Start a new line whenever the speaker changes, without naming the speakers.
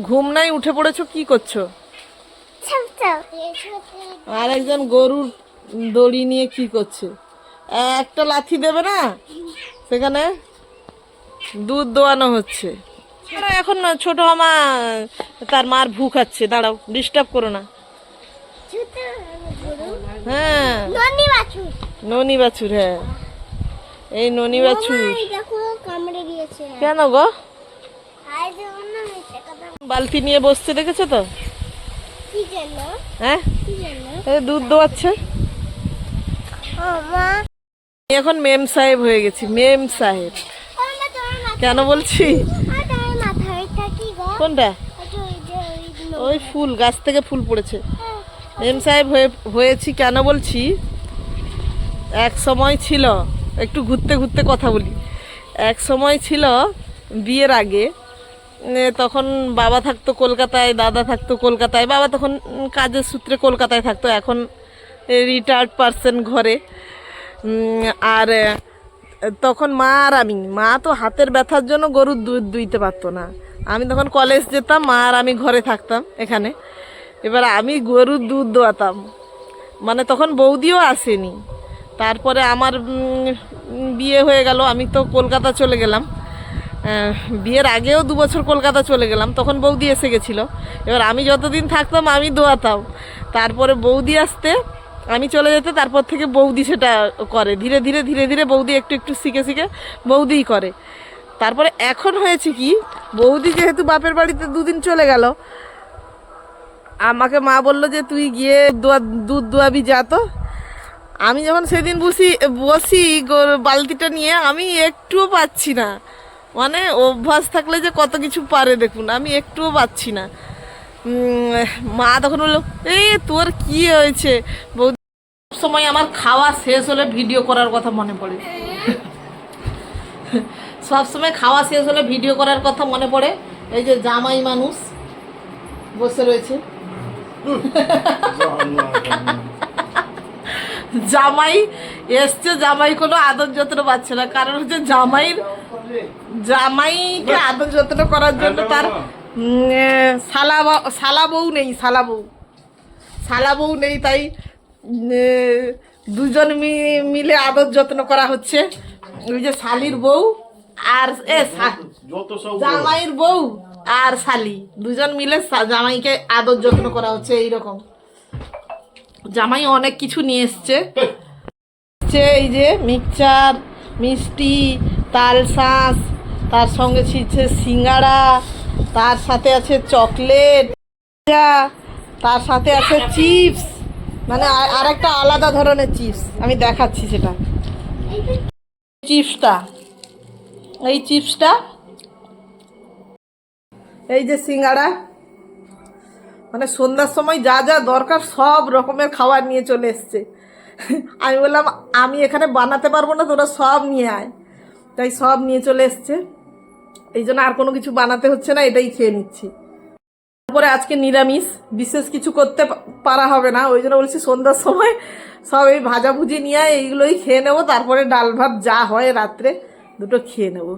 ঘুম নাই উঠে পড়েছো কি করছ? আর একজন গরুর দড়ি নিয়ে কি করছে? একটা লাথি দেবে না? সেখানে দুধ দোয়ানো হচ্ছে। এখন না, ছোট আমা তার মার ভু খাচ্ছে দাঁড়াও ডিস্টার্ব করো না। হ্যাঁ। ননি বাছুর। হ্যাঁ। এই ননি বাছুর। কেন গো
আর যেমন না মিথ্যে কথা
বালতি নিয়ে বসছে দেখেছ তো? হ্যাঁ? দুধ দোয়াচ্ছে। এখন মেম সাহেব হয়ে গেছি মেম সাহেব। কেন বলছি? কোনটা?
ওই
ফুল গাছ থেকে ফুল পড়েছে।
হ্যাঁ,
মেম সাহেব হয়ে হয়েছি কেন বলছি? এক সময় ছিল একটু ঘুরতে ঘুরতে কথা বলি। এক সময় ছিল বিয়ের আগে তখন বাবা থাকতো কলকাতায়, দাদা থাকতো কলকাতায়, বাবা তখন কাজের সূত্রে কলকাতায় থাকতো, এখন রিটায়ার্ড পারসন ঘরে। আর তখন মা আর আমি, মা তো হাতের ব্যথার জন্য গরুর দুধ দুইতে পারতো না। আমি তখন কলেজ যেতাম, মা আর আমি ঘরে থাকতাম এখানে। এবার আমি গরুর দুধ দোয়াতাম। মানে তখন বৌদিও আসেনি। তারপরে আমার বিয়ে হয়ে গেল, আমি তো কলকাতা চলে গেলাম। বিয়ের আগেও দু বছর কলকাতা চলে গেলাম, তখন বৌদি এসে গেছিল। এবার আমি যতদিন থাকতাম, আমি দোয়াতাম। তারপরে বৌদি আসতে, আমি চলে যেতে, তারপর থেকে বৌদি সেটা করে। ধীরে ধীরে ধীরে ধীরে বৌদি একটু একটু শিখে শিখে বৌদিই করে। তারপরে এখন হয়েছে কি, বৌদি যেহেতু বাপের বাড়িতে দুদিন চলে গেল, আমাকে মা বলল যে, তুই গিয়ে দুধ দোয়াবি, যা তো। আমি যখন সেদিন বসি বসি বালতিটা নিয়ে, আমি একটুও পাচ্ছি না। মানে অভ্যাস থাকলে যে কত কিছু পারে দেখুন, আমি একটুও পাচ্ছি না। মা তখন বলল এই তোর কি হয়েছে? সময় আমার খাওয়া শেষ হলে ভিডিও করার কথা মনে পড়ে। সব সময় খাওয়া শেষ হলে ভিডিও করার কথা মনে পড়ে। এই যে জামাই মানুষ বসে রয়েছে। জামাই এসছে, জামাই কোনো আদর যত্ন পাচ্ছে না। কারণ হচ্ছে জামাইর জামাইকে আদর যত্ন করার জন্য তার বা- শালা বউ নেই সালা বউ। সালা বউ নেই তাই দুজন মিলে আদর যত্ন করা হচ্ছে। ওই যে শালির বউ আর এ জামাইয়ের বউ আর শালি। দুজন মিলে জামাইকে আদর যত্ন করা হচ্ছে এইরকম। জামাই অনেক কিছু নিয়ে এসছে। এসছে এই যে মিক্সচার মিষ্টি তাল শাঁস, তার সঙ্গে ছিটছে সিঙ্গাড়া, তার সাথে আছে চকলেট তার সাথে আছে চিপস মানে আর- একটা আলাদা ধরনের চিপস, আমি দেখাচ্ছি সেটা। চিপসটা, এই চিপসটা, এই যে সিঙ্গাড়া মানে সন্ধ্যার সময় যা যা দরকার সব রকমের খাবার নিয়ে চলে এসছে। আমি বললাম, আমি এখানে বানাতে পারব না, তোরা সব নিয়ে আয়। তাই সব নিয়ে চলে এসছে। এই জন্য আর কোনো কিছু বানাতে হচ্ছে না, এটাই খেয়ে নিচ্ছি। তারপরে আজকে নিরামিষ, বিশেষ কিছু করতে পারা হবে না। ওই জন্য বলছি সন্ধ্যার সময় সব এই ভাজাভুজি নিয়ে এইগুলোই খেয়ে নেব, তারপরে ডাল ভাত যা হয় রাত্রে দুটো খেয়ে নেব।